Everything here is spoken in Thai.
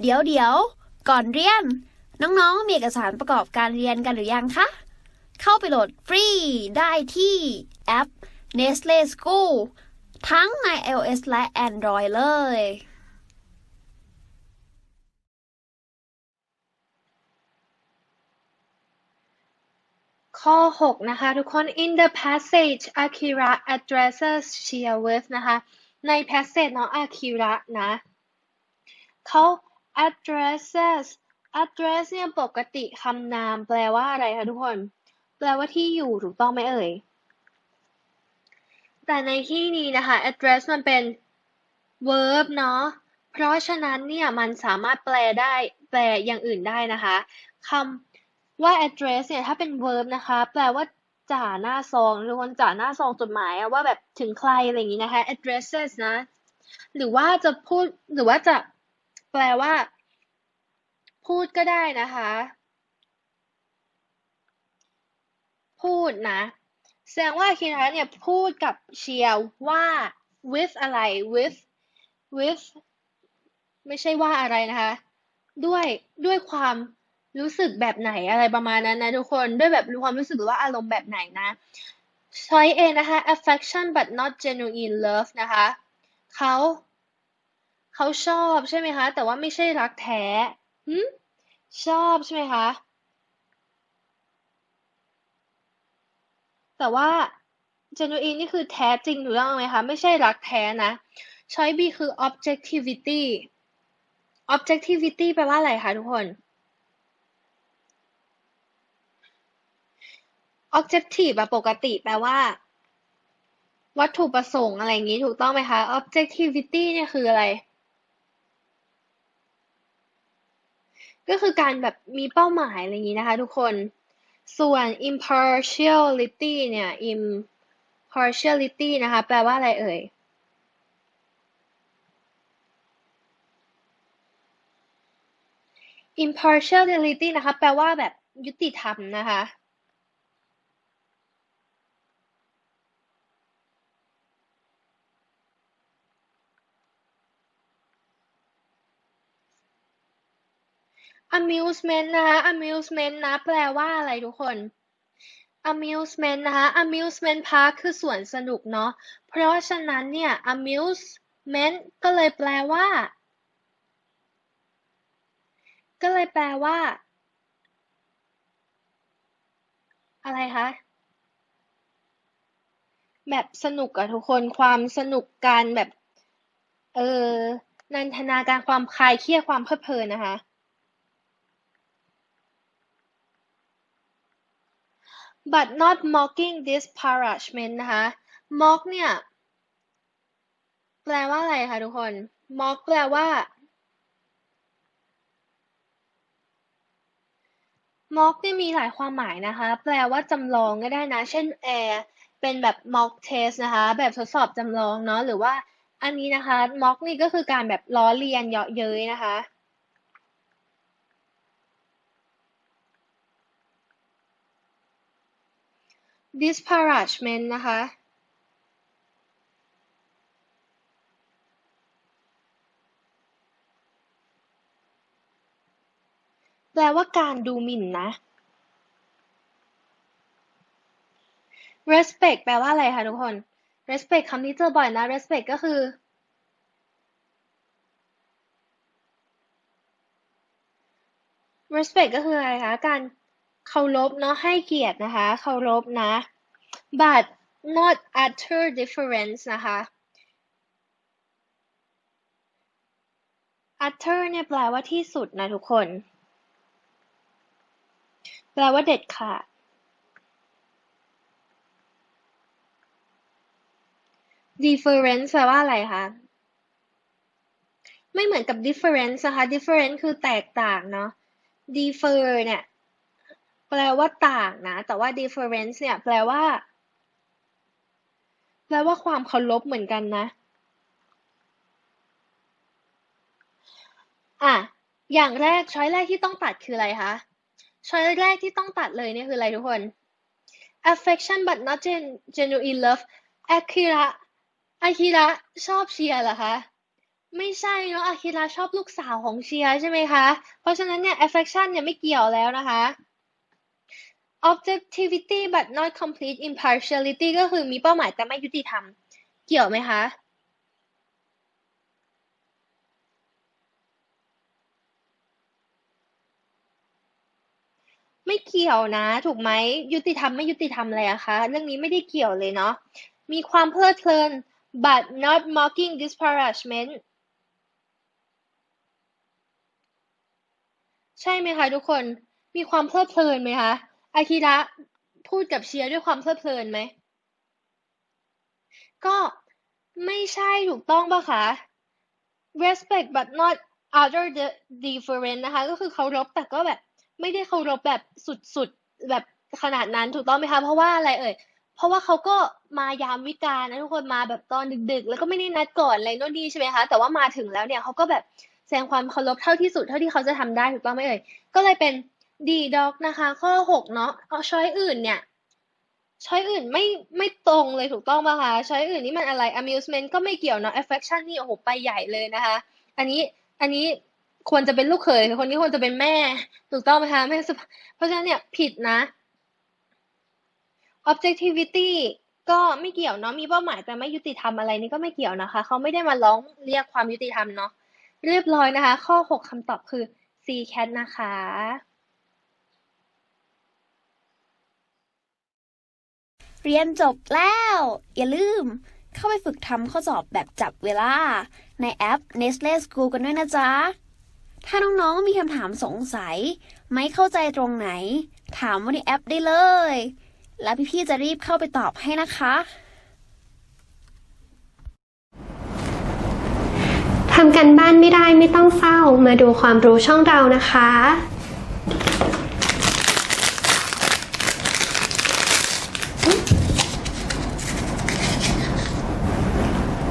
เดี๋ยวเดี๋ยวก่อนเรียน น้องๆ มีเอกสารประกอบการเรียนกันหรือยังคะ เข้าไปโหลดฟรีได้ที่แอป Nestle School ทั้งใน iOS และ Android เลย ข้อ 6 นะคะ ทุกคน in the passage Akira addresses Chia with นะคะ ใน passage น้อง Akira นะเขา addresses address เนี่ยปกติคำนามแปลว่าอะไรคะทุกคน แปลว่าที่อยู่ถูกต้องไหมเอ่ย แต่ในที่นี้นะคะ address มันเป็น verb เนาะ เพราะฉะนั้นเนี่ยมันสามารถแปลได้แปลอย่างอื่นได้นะคะคำว่า address เนี่ยถ้าเป็น verb นะคะ แปลว่าจ่าหน้าซองทุกคนจ่าหน้าซองจดหมายว่าแบบถึงใครอะไรอย่างนี้นะคะ addresses นะ หรือว่าจะพูดหรือว่าจะ แปลว่า พูดก็ได้นะคะ พูดนะ แสดงว่าคินาเนี่ยพูดกับเชียร์ว่า with อะไร with with ไม่ใช่ว่าอะไรนะคะ ด้วยด้วยความรู้สึกแบบไหนอะไรประมาณนั้นนะทุกคนด้วยแบบความรู้สึกหรือว่าอารมณ์แบบไหนนะใช้เองนะคะ affection but not genuine love นะคะเขา เขาชอบใช่ไหมคะ แต่ว่าไม่ใช่รักแท้หืมชอบใช่ไหมคะ แต่ว่า genuine นี่คือแท้จริงถูกต้องไหมคะ ไม่ใช่รักแท้นะช้อย B คือ objectivity objectivity แปลว่าอะไรคะทุกคน objective แบบปกติแปลว่า วัตถุประสงค์อะไรอย่างนี้ถูกต้องไหมคะ objectivity เนี่ยคืออะไร ก็คือการแบบมีเป้าหมายอะไรอย่างนี้นะคะทุกคน ส่วน impartiality เนี่ย impartiality นะคะ แปลว่าอะไรเอ่ย impartiality นะคะ แปลว่าแบบยุติธรรมนะคะ amusement นะคะ amusement นะ แปลว่าอะไรทุกคน amusement นะคะ amusement park คือสวนสนุกเนาะ เพราะฉะนั้นเนี่ย amusement ก็เลยแปลว่า ก็เลยแปลว่า อะไรคะ แบบสนุกอะทุกคน ความสนุกการแบบ เออนันทนาการความคลายเครียดความเพลิดเพลินนะคะ but not mocking disparagement นะคะ mock เนี่ย แปลว่าอะไรคะทุกคน mock แปลว่า mock เนี่ยมีหลายความหมายนะคะ แปลว่าจำลองก็ได้นะ เช่น air เป็นแบบ mock test นะคะ แบบทดสอบจำลองเนาะ หรือว่าอันนี้นะคะ mock นี่ก็คือการแบบล้อเลียนเยาะเย้ยนะคะ disparagement นะคะแปลว่าการดูหมิ่นนะ respect แปลว่าอะไรคะทุกคน respect คำนี้เจอบ่อยนะ respect ก็คือ respect ก็คืออะไรคะ การ เคารพเนาะให้เกียรตินะคะเคารพนะ but not utter difference นะคะ utter เนี่ยแปลว่าที่สุดนะทุกคน แปลว่าเด็ดขาด difference แปลว่าอะไรคะ ไม่เหมือนกับ difference นะคะ difference คือแตกต่างเนาะ differ เนี่ย แปลว่าต่างนะ แต่ว่า difference เนี่ย แปลว่า แปลว่าความเคารพเหมือนกันนะ อะ อย่างแรก ช้อยแรกที่ต้องตัดคืออะไรคะ ช้อยแรกที่ต้องตัดเลยเนี่ยคืออะไรทุกคน affection but not genuine love อากิระอากิระชอบเชียร์เหรอคะ ไม่ใช่เนาะอาคิระชอบลูกสาวของเชียร์ใช่ไหมคะ เพราะฉะนั้นเนี่ย affection เนี่ยไม่เกี่ยวแล้วนะคะ objectivity but not complete impartiality ก็คือมีเป้าหมายแต่ไม่ยุติธรรม เกี่ยวไหมคะไม่เกี่ยวนะ ถูกไหมยุติธรรมไม่ยุติธรรมเลยอะคะเรื่องนี้ไม่ได้เกี่ยวเลยเนาะมีความเพลิดเพลิน but not mocking disparagement ใช่ไหมคะทุกคนมีความเพลิดเพลินไหมคะ อาคิระพูดกับเชียร์ด้วยความเพลิดเพลินไหม ก็ไม่ใช่ถูกต้องปะคะ respect but not utter the different นะคะ ก็คือเคารพแต่ก็แบบ ไม่ได้เคารพแบบสุดๆ แบบขนาดนั้นถูกต้องไหมคะ เพราะว่าอะไรเอ่ย เพราะว่าเขาก็มายามวิกาลนะทุกคนมาแบบตอนดึก ๆ แล้วก็ไม่ได้นัดก่อนอะไรโน่นนี่ใช่ไหมคะ แต่ว่ามาถึงแล้วเนี่ยเขาก็แบบแสดงความเคารพเท่าที่สุดเท่าที่เขาจะทำได้ถูกต้องไหมเอ่ย ก็เลยเป็น D dog นะคะ ข้อหกเนาะเอาช้อยอื่นเนี่ย ช้อยอื่นไม่ไม่ตรงเลยถูกต้องป่ะคะช้อยอื่นนี่มันอะไร amusement ก็ไม่เกี่ยวเนาะ affection นี่โอ้โหไปใหญ่เลยนะคะ อันนี้อันนี้ควรจะเป็นลูกเขยคนนี้ควรจะเป็นแม่ ถูกต้องไหมคะแม่เพราะฉะนั้นเนี่ยผิดนะ objectivity ก็ไม่เกี่ยวเนาะมีเป้าหมายแต่ไม่ยุติธรรมอะไรนี่ก็ไม่เกี่ยวนะคะเขาไม่ได้มาร้องเรียกความยุติธรรมเนาะเรียบร้อยนะคะ ข้อ 6คำตอบคือ C cat นะคะ เรียนจบแล้ว อย่าลืม เข้าไปฝึกทำข้อสอบแบบจับเวลา ในแอป Nestle School กันด้วยนะจ๊ะ ถ้าน้องๆมีคำถามสงสัย ไม่เข้าใจตรงไหน ถามว่าในแอปได้เลย แล้วพี่ๆจะรีบเข้าไปตอบให้นะคะทำกันบ้านไม่ได้ไม่ต้องเศร้ามาดูความรู้ช่องเรานะคะ